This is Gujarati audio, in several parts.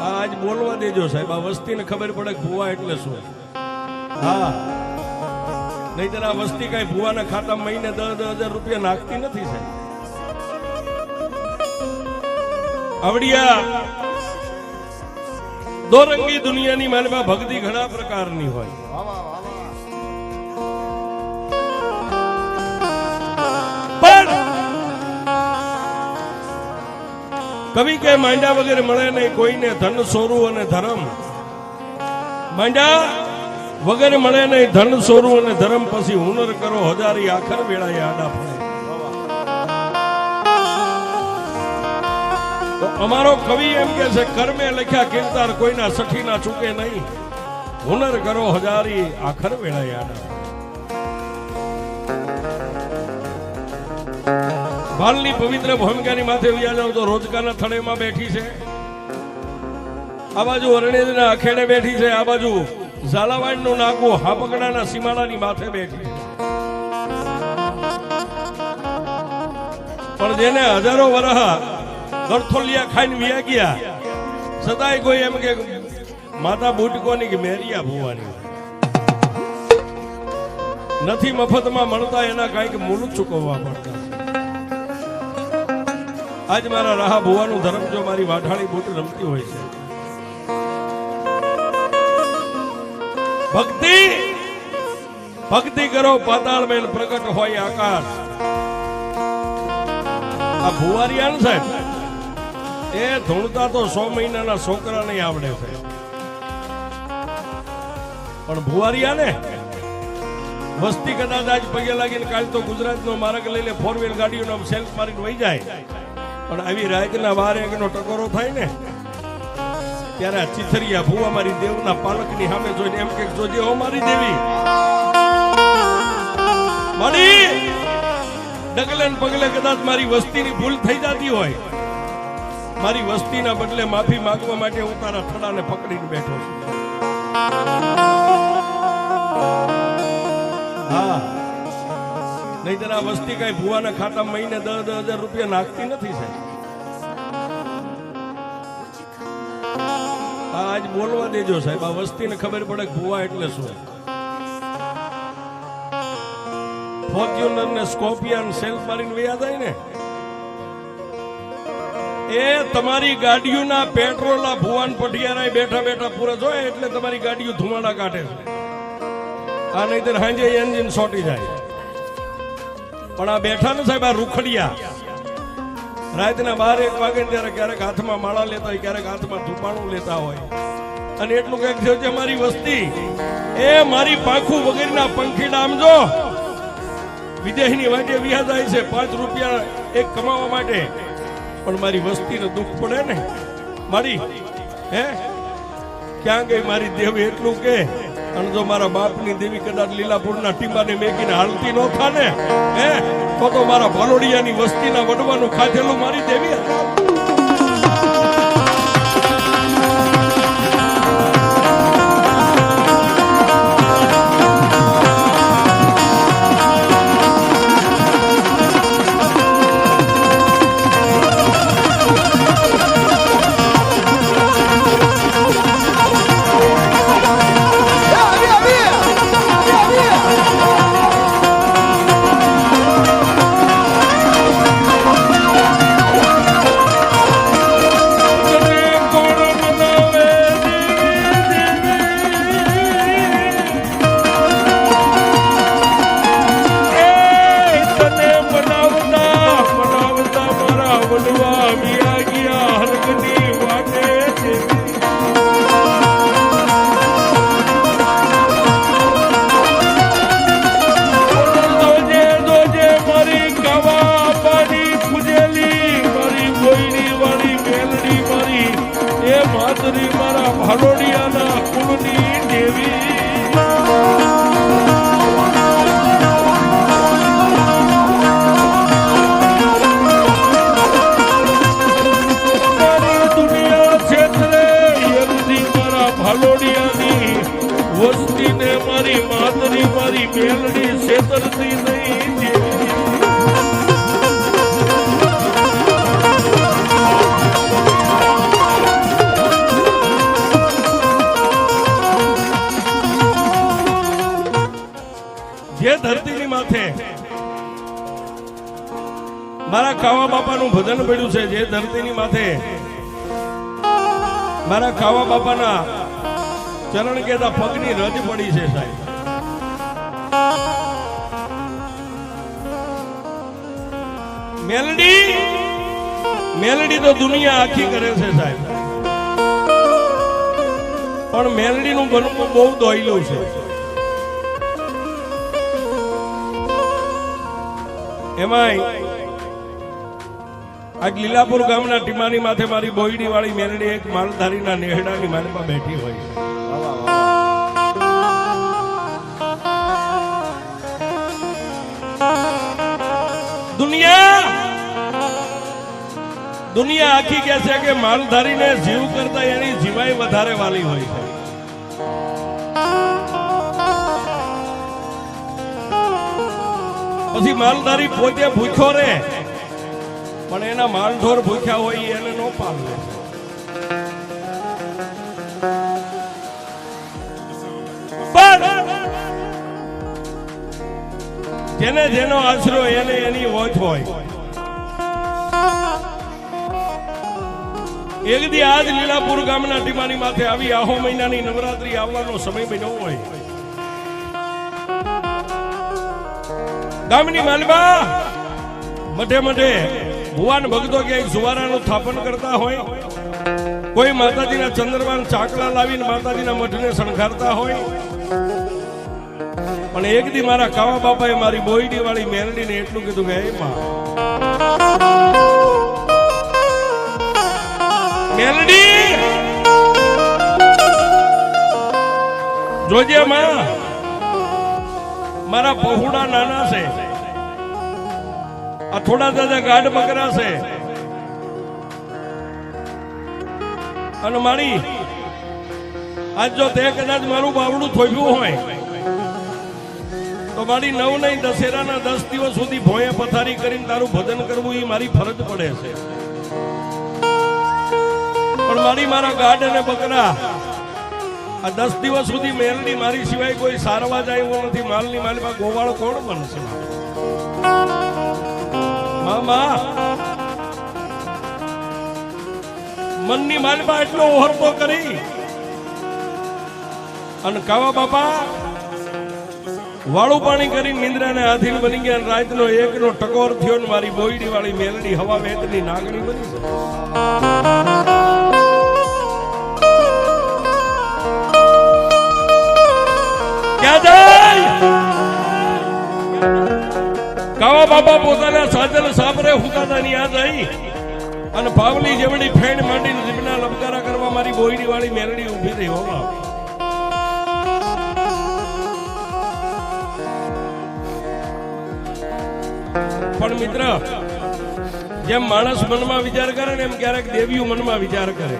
આજ બોલવા દેજો સાહેબ. આ વસ્તીને ખબર પડે ભૂવા એટલે શું? હા. નહીતર આ વસ્તી કઈ ભૂવાના ખાતા મહિને દસ દસ હજાર રૂપિયા નાખતી નથી સાહેબ. આવડિયા દોરંગી દુનિયાની માલમાં ભક્તિ ઘણા પ્રકારની હોય. કવિ કે માંડા વગેરે મળે નહીં, કોઈને ધન સોરું અને ધર્મ. માંડા વગેરે મળે નહીં, ધન સોરું અને ધર્મ, પછી હુનર કરો, હજારી આખર વેળાએ આડા પડે અમારો કવિ એમ કે છે, કર્મે લખ્યા કીર્તાર, કોઈના સઠીના ચૂકે નહીં. હુનર કરો, હજારી આખર વેળાએ આડા ભાલની પવિત્ર ભૂમિકાની માથે વ્યા જાવ તો રોજકાના થળેમાં બેઠી છે. આ બાજુ અરણેજના અખેડે બેઠી છે, આ બાજુ ઝાલાવાડનું નાકું હાપકડાના સીમાડાની માથે બેઠી છે. પણ જેને હજારો વરહ ગરથોલિયા ખાઈને વ્યા ગયા છતાંય કોઈ એમ કે માતા બુટકોની કે મેરિયા ભુવાની નથી મફતમાં મળતા એના કાંઈક મૂળ ચૂકવવા પડતા. આજ મારા રાહા ભુવાનું ધર્મ જો મારી વાઢાળી બોટ રમતી હોય છે. ભક્તિ! ભક્તિ કરો, પાતાળ મેલ પ્રગટ હોય આકાશ. આ ભુવારિયાન સાહેબ, એ ધૂણતા તો સો મહિનાના છોકરા નહીં આવડે છે. પણ ભુવારિયા ને વસ્તી કદાચ આજ પગે લાગીને કાલ તો ગુજરાતનો માર્ગ લઈને ફોર વ્હીલ ગાડીઓનો સેલ્ફ મારીને વહી જાય. પણ આવી રાતના વારે એકનો ટકોરો થાય ને, ત્યારે ચિથરિયા ભૂવા મારી દેવના પાલકની સામે જોઈને એમ કે, જોજે હો મારી દેવી. મારી ડગલે પગલે કદાચ મારી વસ્તીની ભૂલ થઈ જતી હોય. મારી વસ્તીના બદલે માફી માંગવા માટે હું તારા થડાને પકડીને બેઠો છું. હા નહીતર આ વસ્તી કઈ ભુવાના ખાતા મહિને દસ દસ હજાર રૂપિયા નાખતી નથી સાહેબ. આજ બોલવા દેજો સાહેબ, આ વસ્તીને ખબર પડે ભુવા એટલે શું? ફોર્ચ્યુનર ને સ્કોપિયન સેલ્ફ મારીને વયા જાય ને? એ તમારી ગાડીઓના પેટ્રોલ આ ભુવાન પઠિયારા બેઠા બેઠા પૂરા જોય એટલે તમારી ગાડીઓ ધુમાડા કાઢે છે. આ નહીતર હાંજે એન્જિન સોટી જાય. પણ આ બેઠા ને સાહેબ, આ રૂખડિયા. રાતના બાર એક વાગે ત્યારે ક્યારેક હાથમાં માળા લેતા હોય, ક્યારેક હાથમાં ધૂપાણું લેતા હોય. અને એટલું કંઈક થયું છે મારી વસ્તી. એ મારી પાંખું વગેરેના પંખીડા આમ જો. વિદેશની વાટે વ્યા જાય છે પાંચ રૂપિયા એક કમાવા માટે. પણ મારી વસ્તીને દુઃખ પડે ને. મારી, હે? ક્યાં ગઈ મારી દેવી એટલું કે? અને જો મારા બાપની દેવી કદાચ લીલાપુરના ટીમાને મેકીને હાલતી નો ખાને હે, તો તો મારા ભલોડિયાની વસ્તીના વડવાનું ખાધેલું મારી દેવી હતા. મારા કુળની દેવી. ભાલોડિયાની વસ્તીને મારી માતરી મારી બેલડી છેતરતી માથે મારા કાવા બાપાનું ભજન પડ્યું છે, જે ધરતીની માથે મારા કાવા બાપાના ચરણ કેતા પગની રજ પડી છે સાહેબ. મેલડી મેલડી તો દુનિયા આખી કરે છે સાહેબ. પણ મેલડીનું બનવું બહુ દોયલું છે. એમાંય આજ લીલાપુર ગામના ટીમાની માથે મારી બોયડી વાળી મેલડી એક માલધારીના નેહડાની માલમાં બેઠી હોય દુનિયા! દુનિયા આખી કહે છે કે માલધારીને જીવ કરતા એની જીવાય વધારે વાલી હોય છે. પછી માલધારી પોતે ભૂખ્યો રે પણ એના માલઢોર ભૂખ્યા હોય એને નો પાલવે જેને જેનો આશરો એને એની ઓછ હોય. એક દી આજ લીલાપુર ગામના ટીમાની માથે આવી આહો મહિનાની નવરાત્રી આવવાનો સમય બન્યો હોય. ગામની માલબા મઢે મઢે ભુવાન ભક્તો ક્યાંય સુવારાનું સ્થાપન કરતા હોય? કોઈ માતાજીના ચંદ્રમાન ચાકલા લાવીને માતાજીના મઠને શણગારતા હોય? પણ એક દી મારા કાવા બાપાએ મારી બોયડી વાળી મેરડીને એટલું કીધું કે, હે માં. મેલડી જોજે માં. મારા પહોળા નાના છે. આ થોડા દાદા ગાઢ બકરા છે. અને મારી, આજ જો તે કદાચ મારું બાવડું થોભ્યું હોય, તો મારી નવ નહીં, દશેરાના દસ દિવસ સુધી ભોંયે પથારી કરીને તારું ભજન કરવું એ મારી ફરજ પડે છે. પણ મારી મારા ગાઢ અને બકરા આ દસ દિવસ સુધી મેલની મારી સિવાય કોઈ સારવા જાય એવું નથી. માલની માલમાં ગોવાળો કોણ બનશે મામા, મનની માલમાં એટલો ઓહરતો કરી. અને કાવા બાપા, વાળું પાણી કરી નિંદ્રાને આધીન બની ગયા રાતનો એકનો ટકોર થયો મારી બોયડી વાળી મેલડી હવા વેતની નાગણી બની સાજલ સાબરે યાદ આવી. અને પાવલી જેવડી ફેણ માંડીને જીભના લબકારા કરવા મારી બોયડી વાળી મેરડી ઊભી રહી હો પણ મિત્ર, જેમ માણસ મનમાં વિચાર કરે ને એમ ક્યારેક દેવીઓ મનમાં વિચાર કરે.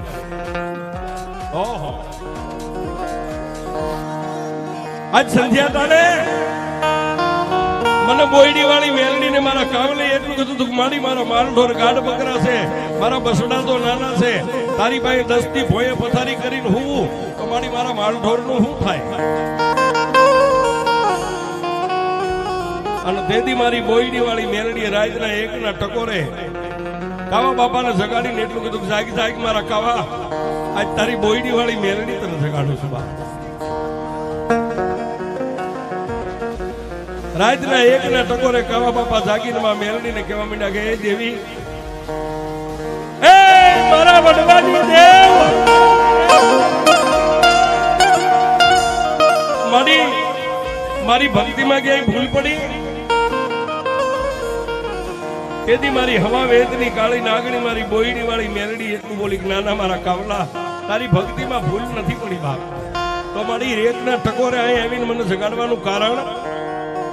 ઓહો. આજ સંધ્યા તાને મને બોયડી વાળી મેલડી ને મારા કાવલે એટલું કીધું તું કે મારી માલઢોર ગાઢ બકરા છે, મારા બસડા તો નાના છે, તારી પાસે દસથી ભોયે પથારી કરીને હું તો મારી મારા માલઢોરનું શું થાય? અને તેથી મારી બોયડી વાળી મેલડી રાતના એકના ટકોરે કાવા બાપાને જગાડીને એટલું કીધું જાગી જાગી મારા કાવા, આજ તારી બોયડી વાળી મેલડી તને જગાડું છું બા. રાતના એકના ટકોરે કાવા બાપા જાગીને માં મેલડીને કહેવા માંડ્યા કે, હે દેવી એ મારા મારી મારી ભક્તિમાં ક્યાંય ભૂલ પડી? તેથી મારી હવા વેદની કાળી નાગણી, મારી બોયડી વાળી મેલડી એટલું બોલી નાના મારા કાવલા, તારી ભક્તિમાં ભૂલ નથી પડી બાપ. તો મારી રેતના ટકોરે અહીં આવીને મને જગાડવાનું કારણ?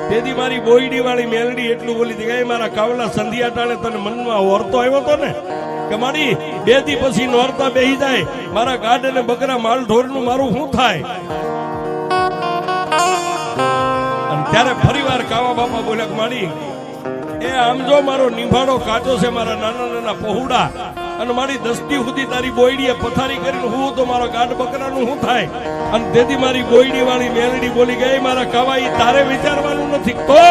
તેથી મારી બોયડી વાળી મેલડી એટલું બોલી હતી કે મારા કાવલા સંધ્યા ટાણે તને મનમાં ઓરતો આવ્યો તો ને, કે મારી બે દી પછી નોરતા બેહી જાય, મારા ગાઢ અને બકરા માલ ઢોરનું મારું શું થાય? ત્યારે ફરીવાર કાવા બાપા બોલ્યા કે, મારી, એ આમ જો મારો નિભાડો કાચો છે, મારા નાના નાના પહોળા અને મારી દસ્તી સુધી તારી બોયડીએ પથારી કરીને હું તો મારો ગાઢ બકરાનું શું થાય? અને તેથી મારી બોયડી વાળી મેલડી બોલી ગઈ, મારા કવાઈ, તારે વિચારવાનું નથી, તો?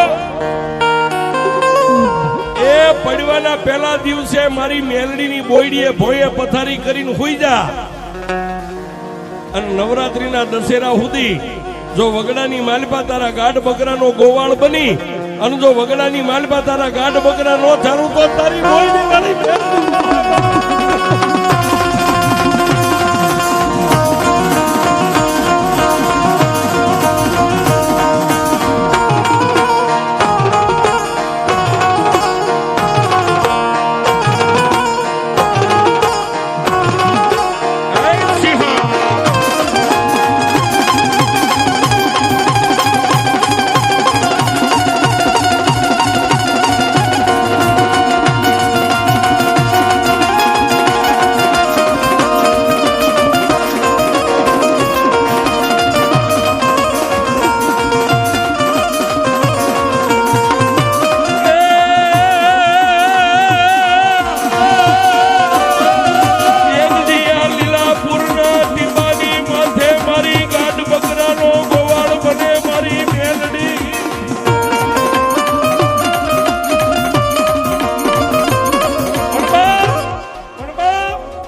એ પડવાના પહેલા દિવસે મારી મેલડીની બોયડીએ ભોયે પથારી કરીને હોઈ જા. અને નવરાત્રીના દશેરા સુધી જો વગડાની માલપા તારા ગાઢ બકરાનો ગોવાળ બની, અને જો વગડાની માલપા તારા ગાઢ બકરા નો ચાલુ, તો તારી બોયડી વાળી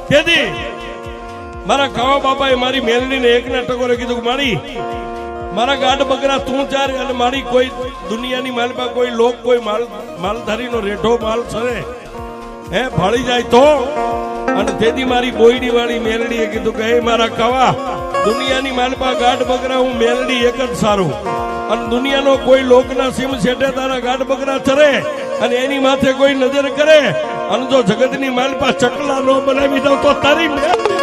તેથી મારા કાવા બાપાએ મારી મેલડીને એકના ટકોરે કીધું મારી, મારા ગાઢ બકરા તું ચાર અને મારી કોઈ દુનિયાની માલમાં કોઈ લોક, કોઈ માલ, માલધારીનો રેઢો માલ સરે. હે ફાળી જાય તો? અને તેથી મારી બોયડી વાળી મેલડીએ કીધું કે, હે, મારા કવા દુનિયાની માલપા ગાઢ બકરા હું મેલડી એક જ સારું. અને દુનિયાનો કોઈ લોકના સીમ છેટે તારા ગાઢ બકરા ચરે અને એની માથે કોઈ નજર કરે. અને જો જગતની માલપા ચકલા નો બનાવી દઉં તો તારી મેલડી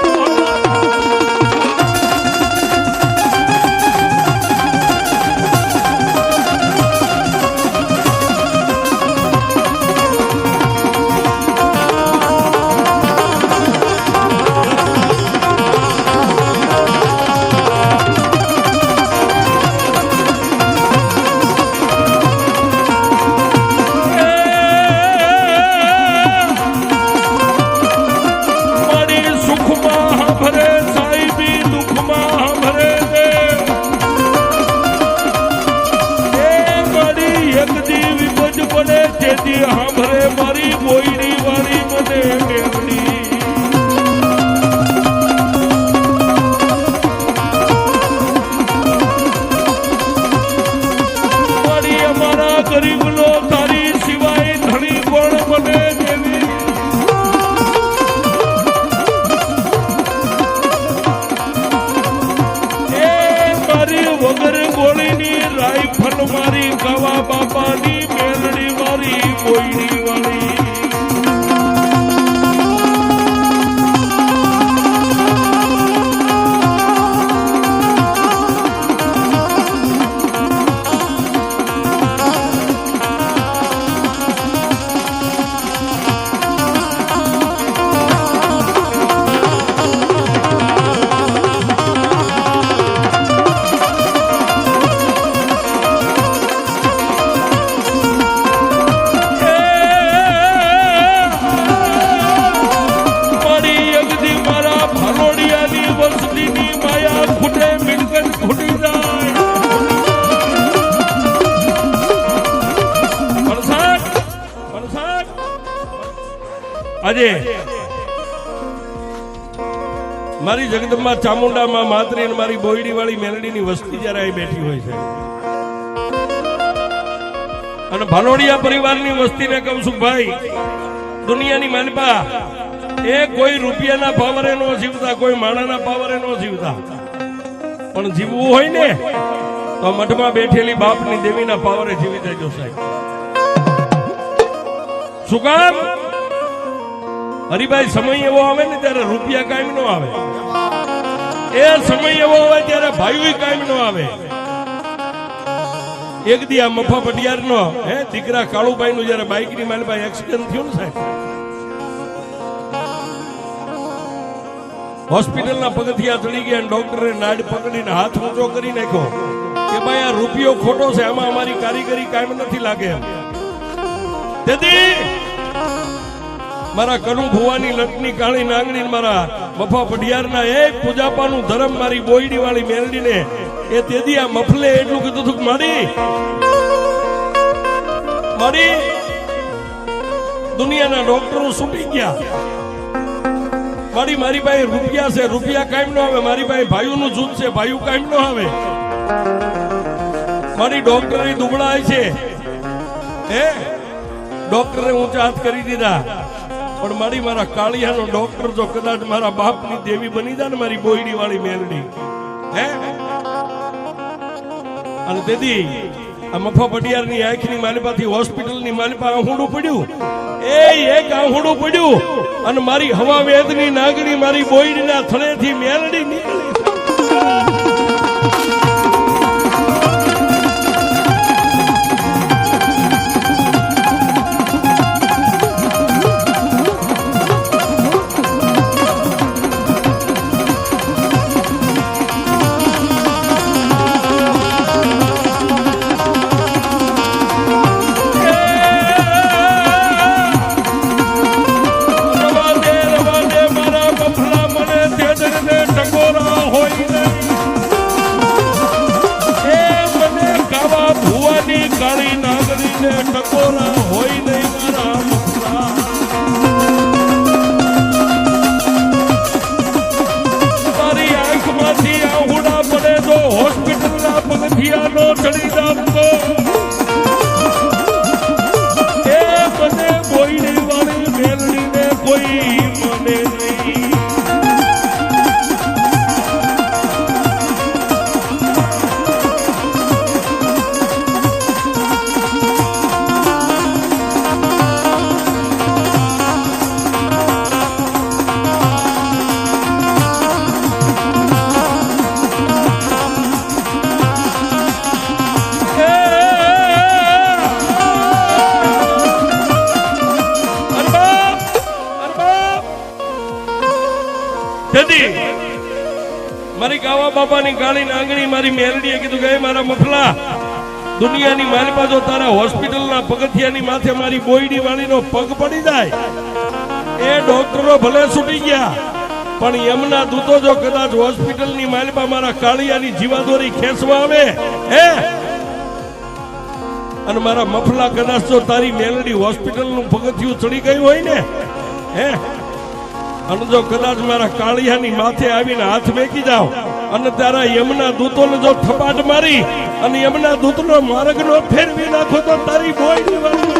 મારી આજે મારી જગદંબા ચામુંડામાં માતરી અને મારી બોયડી વાળી મેલડીની વસ્તી જ્યારે અહીં બેઠી હોય છે. અને ભાલોડિયા પરિવારની વસ્તીને કહું છું, ભાઈ, દુનિયાની માનપા, એ કોઈ રૂપિયાના પાવરે નો જીવતા, કોઈ માણાના પાવરે નો જીવતા. પણ જીવવું હોય ને, તો મઠમાં બેઠેલી બાપની દેવીના પાવરે જીવી દેજો સાહેબ. શું કામ? હરિભાઈ, સમય એવો આવે ને ત્યારે રૂપિયા કાયમ નો આવે. એ સમય એવો આવે ત્યારે ભાઈ કાયમ નો આવે. એક દી આ મફા પટિયાર નો હે, દીકરા કાળુભાઈ નું જયારે બાઇકની માલભાઈ એક્સિડન્ટ થયું ને સાહેબ. હોસ્પિટલના પગથિયા ચડી ગયા ડોક્ટરે નાડ પકડીને હાથ ઊંચો કરી નાખ્યો. કે ભાઈ, આ રૂપિયો ખોટો છે, આમાં અમારી કારીગરી કાયમ નથી લાગે એમ. તેથી મારા કનુ ભુવાની લટની કાળી નાંગણી મારા મફા પઢિયારના એક પૂજાપાનું ધરમ મારી બોયડી વાળી મેલડીને એ તેદી આ મફલે એટલું કીધું કે મારી મારી દુનિયાના ડોક્ટરો છૂટી ગયા. મારી મારી પાસે રૂપિયા છે, રૂપિયા કાયમ નો આવે. મારી પાસે ભાઈઓનું જૂથ છે, ભાઈઓ કાયમ નો આવે. મારી ડોક્ટરે દુબળાય છે. હે? ડોક્ટરે ઊંચા હાથ કરી દીધા. પણ મારી મારા કાળિયાનો ડોક્ટર જો કદાચ મારા બાપની દેવી બની જાય ને મારી બોયડી વાળી મેરડી હે? અને તેથી આ મફા પડિયારની આંખની માલિપાથી હોસ્પિટલની માલિપા આહુડું પડ્યું. એ એક આહુડું પડ્યું. અને મારી હવા વેદની નાગણી મારી બોયડીના થળેથી મેલડી નીકળી. પગથિયાનો બાબાની ગાળી આંગણી મારી મેલડીએ કીધું કે મારા મફલા, દુનિયાની મારી પાછો તારા હોસ્પિટલના પગથિયાની માથે મારી બોયડી વાળીનો પગ પડી જાય. એ ડોક્ટરો ભલે છૂટી ગયા, પણ એમના દૂતો જો કદાચ હોસ્પિટલની માલિપા મારા કાળિયાની જીવાદોરી ખેંચવા આવે, હે? અને મારા મફલા કદાચ જો તારી મેલડી હોસ્પિટલનું પગથિયું ચડી ગયું હોય ને, હે? અને જો કદાચ મારા કાળિયાની માથે આવીને હાથ મેકી જાવ અને તારા યમના દૂતોને જો થપાટ મારી અને યમના દૂતનો માર્ગનો ફેરવી નાખો તો તારી બોયની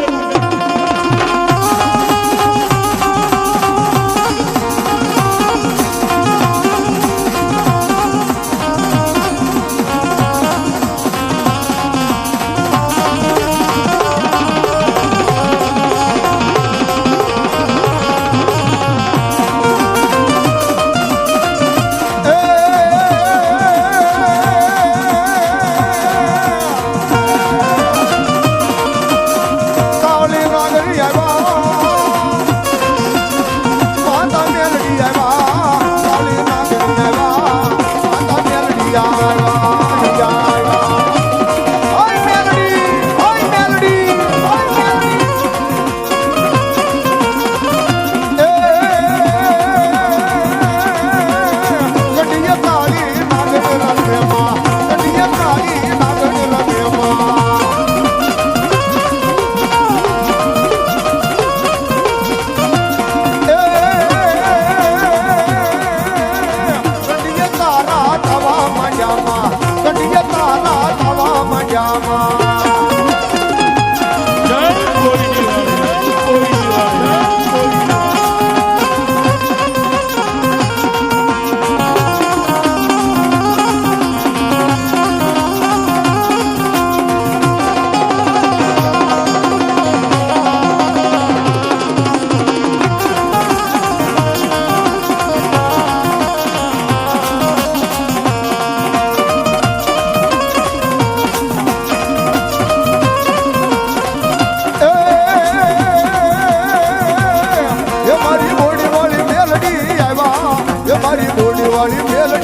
melhor.